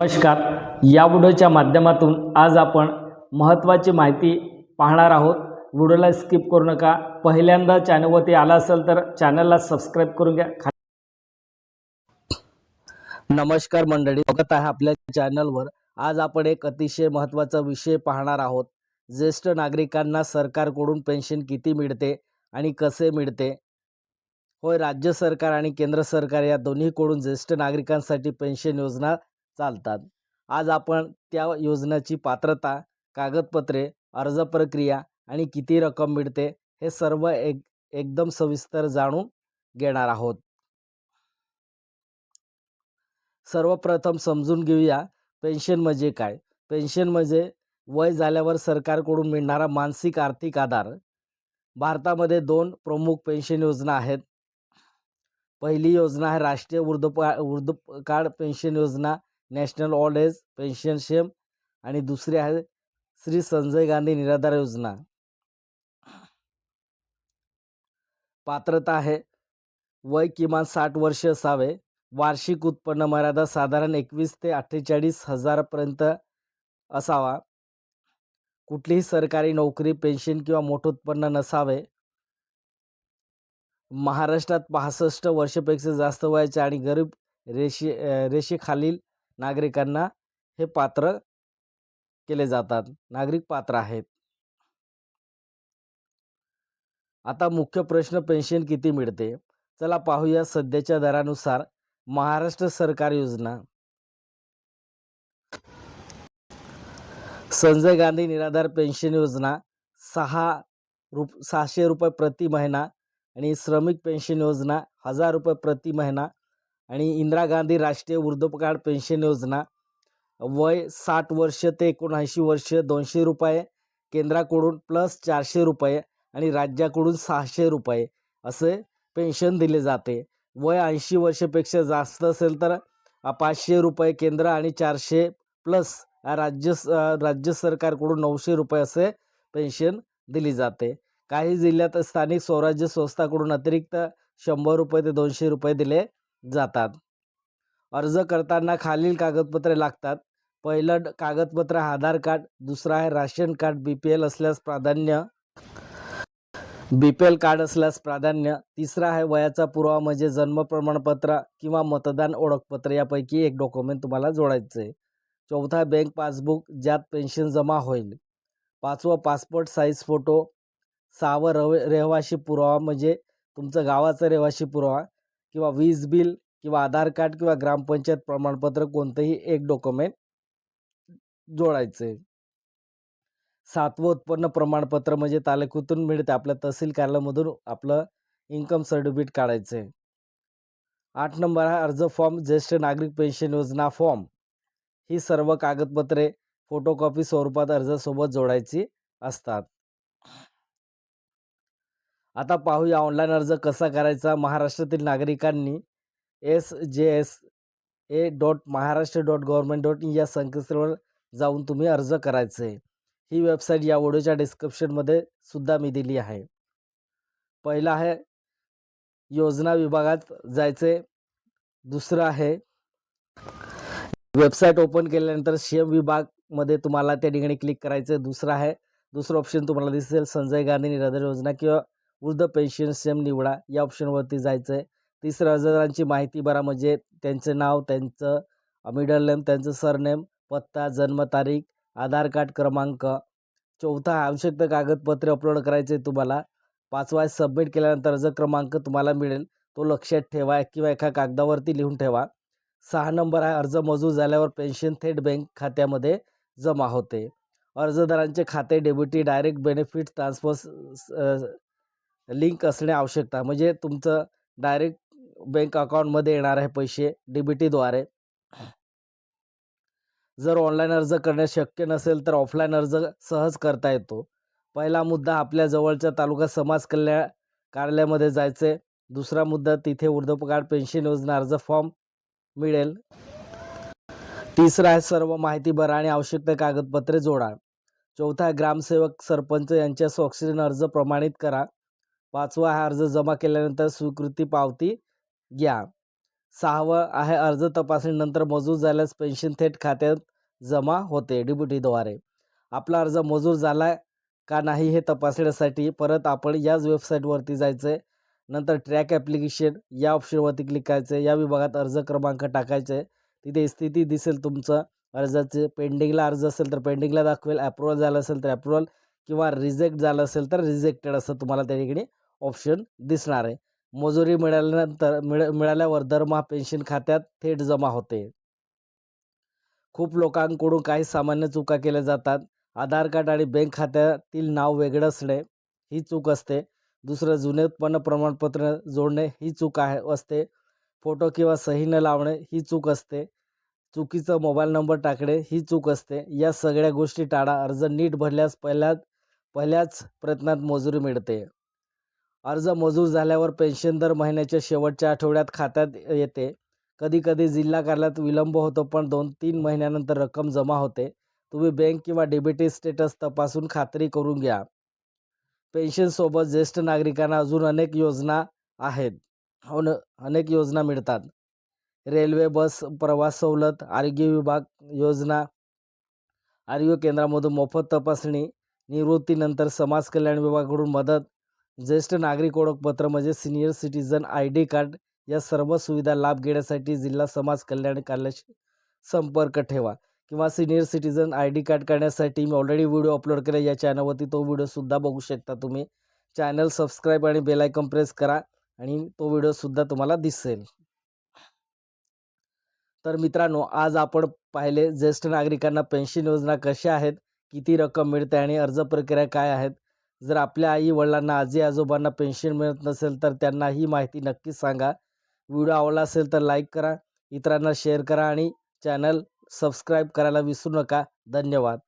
नमस्कार. या व्हिडिओच्या माध्यमातून आज आपण महत्त्वाची माहिती पाहणार आहोत. व्हिडिओला स्किप करू नका. पहिल्यांदा चॅनलवरती आला असेल तर चॅनलला सबस्क्राईब करून घ्या. नमस्कार मंडळी. स्वागत आहे आपल्या चॅनलवर. आज आपण एक अतिशय महत्त्वाचा विषय पाहणार आहोत. ज्येष्ठ नागरिकांना सरकारकडून पेन्शन किती मिळते आणि कसे मिळते? होय राज्य सरकार आणि केंद्र सरकार या दोन्हीकडून ज्येष्ठ नागरिकांसाठी पेन्शन योजना चालतात. आज आपण त्या योजनेची पात्रता कागदपत्रे अर्ज प्रक्रिया आणि किती रक्कम मिळते हे सर्व एक एकदम सविस्तर जाणून घेणार आहोत. सर्वप्रथम समजून घेऊया पेन्शन म्हणजे काय? पेन्शन म्हणजे वय झाल्यावर सरकारकडून मिळणारा मानसिक आर्थिक आधार. भारतामध्ये दोन प्रमुख पेन्शन योजना आहेत. पहिली योजना आहे राष्ट्रीय वृद्धपा वृद्धकाळ पेन्शन योजना. National old age pension scheme आणि दुसरी आहे श्री संजय गांधी निराधार योजना. पात्रता आहे. वय किमान साठ वर्ष असावे. वार्षिक उत्पन्न मर्यादा साधारण एकवीस ते अठ्ठेचाळीस हजारपर्यंत असावा. कुठलीही सरकारी नोकरी पेन्शन किंवा मोठं उत्पन्न नसावे. महाराष्ट्रात पासष्ट वर्षापेक्षा जास्त वयाच्या आणि गरीब रेषे रेषेखालील नागरिकांना हे पात्र केले जातात. नागरिक पात्र आहेत. आता मुख्य प्रश्न पेन्शन किती मिळते? चला पाहूया सध्याच्या दरानुसार महाराष्ट्र सरकार योजना. संजय गांधी निराधार पेन्शन योजना सहा रुप सहाशे रुपये प्रति महिना आणि श्रमिक पेन्शन योजना हजार रुपये प्रति महिना आणि इंदिरा गांधी राष्ट्रीय वृद्धपकाळ पेन्शन योजना. वय साठ वर्ष ते एकोणऐंशी वर्ष दोनशे रुपये. केंद्राकडून प्लस चारशे रुपये आणि राज्याकडून सहाशे रुपये असे पेन्शन दिले जाते. वय ऐंशी वर्षापेक्षा जास्त असेल तर पाचशे रुपये केंद्र आणि चारशे प्लस राज्य स- राज्य सरकारकडून नऊशे रुपये असे पेन्शन दिली जाते. काही जिल्ह्यात स्थानिक स्वराज्य संस्थाकडून अतिरिक्त शंभर रुपये ते दोनशे रुपये दिले जातात. अर्ज करताना खालील कागदपत्रे लागतात. पहिलं कागदपत्र आधार कार्ड दुसरं आहे ration card B P L असल्यास प्राधान्य. बी पी एल कार्ड असल्यास प्राधान्य. तिसरा आहे वयाचा पुरावा म्हणजे जन्म प्रमाणपत्र किंवा मतदान ओळखपत्र यापैकी एक डॉक्युमेंट तुम्हाला जोडायचं आहे चौथा बँक पासबुक ज्यात पेन्शन जमा होईल. पाचवं पासपोर्ट साईज फोटो. सहावं रव रहिवाशी पुरावा म्हणजे तुमचं गावाचा रहिवाशी पुरावा. किंवा वीज बिल किंवा आधार कार्ड किंवा ग्रामपंचायत प्रमाणपत्र कोणतंही एक डॉक्युमेंट जोडायचं आहे सातवं उत्पन्न प्रमाणपत्र म्हणजे तालुक्यातून मिळते. आपल्या तहसील कार्यालयामधून आपलं इन्कम सर्टिफिकेट काढायचं आहे आठ नंबर हा अर्ज फॉर्म ज्येष्ठ नागरिक पेन्शन योजना फॉर्म. ही सर्व कागदपत्रे फोटोकॉपी स्वरूपात अर्जासोबत जोडायची असतात. आता पाहूया ऑनलाईन अर्ज कसा करायचा महाराष्ट्रातील नागरिकांनी. S J S A dot Maharashtra dot government dot in या संकेतस्थळावर जाऊन तुम्ही अर्ज करायचे आहे. ही वेबसाईट या व्हिडिओच्या डिस्क्रिप्शनमध्ये सुद्धा मी दिली आहे. पहिलं आहे योजना विभागात जायचे दुसरं आहे वेबसाईट ओपन केल्यानंतर सीएम विभागमध्ये तुम्हाला त्या ठिकाणी क्लिक करायचं आहे दुसरं आहे दुसरं ऑप्शन तुम्हाला दिसेल संजय गांधी निराधार योजना किंवा वृद्ध पेन्शन सेम निवडा या ऑप्शनवरती जायचं आहे तिसरं अर्जदारांची माहिती भरा म्हणजे त्यांचं नाव त्यांचं मिडल नेम त्यांचं सरनेम पत्ता जन्मतारीख आधार कार्ड क्रमांक. चौथा आवश्यक कागदपत्रे अपलोड करायचे आहे तुम्हाला. पाचवा सबमिट केल्यानंतर अर्ज क्रमांक तुम्हाला मिळेल. तो लक्षात ठेवा किंवा एका कागदावरती लिहून ठेवा. सहा नंबर आहे अर्ज मंजूर झाल्यावर पेन्शन थेट बँक खात्यामध्ये जमा होते. अर्जदारांचे खाते DBT direct benefit transfer link असणे आवश्यकता म्हणजे तुमचं डायरेक्ट बँक अकाउंटमध्ये येणार आहे पैसे डी बी टीद्वारे जर ऑनलाईन अर्ज करणे शक्य नसेल तर ऑफलाईन अर्ज सहज करता येतो. पहिला मुद्दा आपल्या जवळच्या तालुका समाज कल्याण कार्यालयामध्ये जायचे. दुसरा मुद्दा तिथे वृद्धपकाळ पेन्शन योजना अर्ज फॉर्म मिळेल. तिसरा आहे सर्व माहिती भरा आणि आवश्यक कागदपत्रे जोडा. चौथा ग्रामसेवक सरपंच यांच्या स्वाक्षरीने अर्ज प्रमाणित करा. पाचवा हा अर्ज जमा केल्यानंतर स्वीकृती पावती घ्या. सहावं आहे अर्ज तपासणीनंतर मंजूर झाल्यास पेन्शन थेट खात्यात जमा होते डी आपला अर्ज मंजूर झाला का नाही हे तपासण्यासाठी परत आपण याच वेबसाईटवरती जायचं आहे नंतर ट्रॅक ॲप्लिकेशन या ऑप्शनवरती क्लिक करायचं. या विभागात अर्ज क्रमांक टाकायचे. आहे तिथे स्थिती दिसेल तुमचं. अर्जाचे पेंडिंगला अर्ज असेल तर पेंडिंगला दाखवेल. ॲप्रुव्हल झालं असेल तर ॲप्रुव्हल किंवा रिजेक्ट झालं असेल तर रिजेक्टेड असं तुम्हाला त्या ठिकाणी ऑप्शन दिसणार आहे. मजुरी मिळाल्यानंतर मिळ मिळाल्यावर दरमहा पेन्शन खात्यात थेट जमा होते. खूप लोकांकडून काही सामान्य चुका केल्या जातात. आधार कार्ड आणि बँक खात्यातील नाव वेगळं असणे ही चूक असते. दुसरं जुने उत्पन्न प्रमाणपत्र जोडणे ही चूक आहे असते. फोटो किंवा सही न लावणे ही चूक असते. चुकीचं मोबाईल नंबर टाकणे ही चूक असते. या सगळ्या गोष्टी टाळा. अर्ज नीट भरल्यास पहिल्याच पहिल्याच प्रयत्नात मजुरी मिळते. अर्ज मंजूर झाल्यावर पेन्शन दर महिन्याच्या शेवटच्या आठवड्यात खात्यात येते. कधी कधी जिल्हा कार्यालयात विलंब होतो पण दोन तीन महिन्यानंतर रक्कम जमा होते. तुम्ही बँक किंवा डेबिटी स्टेटस तपासून खात्री करून घ्या. पेन्शनसोबत ज्येष्ठ नागरिकांना अजून अनेक योजना आहेत. हो अन अनेक योजना मिळतात. रेल्वे बस प्रवास सवलत आरोग्य विभाग योजना आरोग्य केंद्रामधून मोफत तपासणी निवृत्तीनंतर समाज कल्याण विभागाकडून मदत ज्येष्ठ नागरिक ओळखपत्र म्हणजे senior citizen I D card. या सर्व सुविधा लाभ घेण्यासाठी जिल्हा समाज कल्याण कार्यालयाशी संपर्क ठेवा किंवा senior citizen I D card काढण्यासाठी मी ऑलरेडी व्हिडिओ अपलोड केला या चॅनलवरती. तो व्हिडिओसुद्धा बघू शकता तुम्ही. चॅनल सबस्क्राईब आणि बेलायकन प्रेस करा आणि तो व्हिडिओसुद्धा तुम्हाला दिसेल. तर मित्रांनो आज आपण पाहिले ज्येष्ठ नागरिकांना पेन्शन योजना कशा आहेत किती रक्कम मिळते आणि अर्ज प्रक्रिया काय आहेत. जर आपल्या आई वडिलांना आजी आजोबांना पेन्शन मिळत नसेल तर त्यांना ही माहिती नक्कीच सांगा. व्हिडिओ आवडला असेल तर लाईक करा इतरांना शेअर करा आणि चॅनल सबस्क्राईब करायला विसरू नका. धन्यवाद.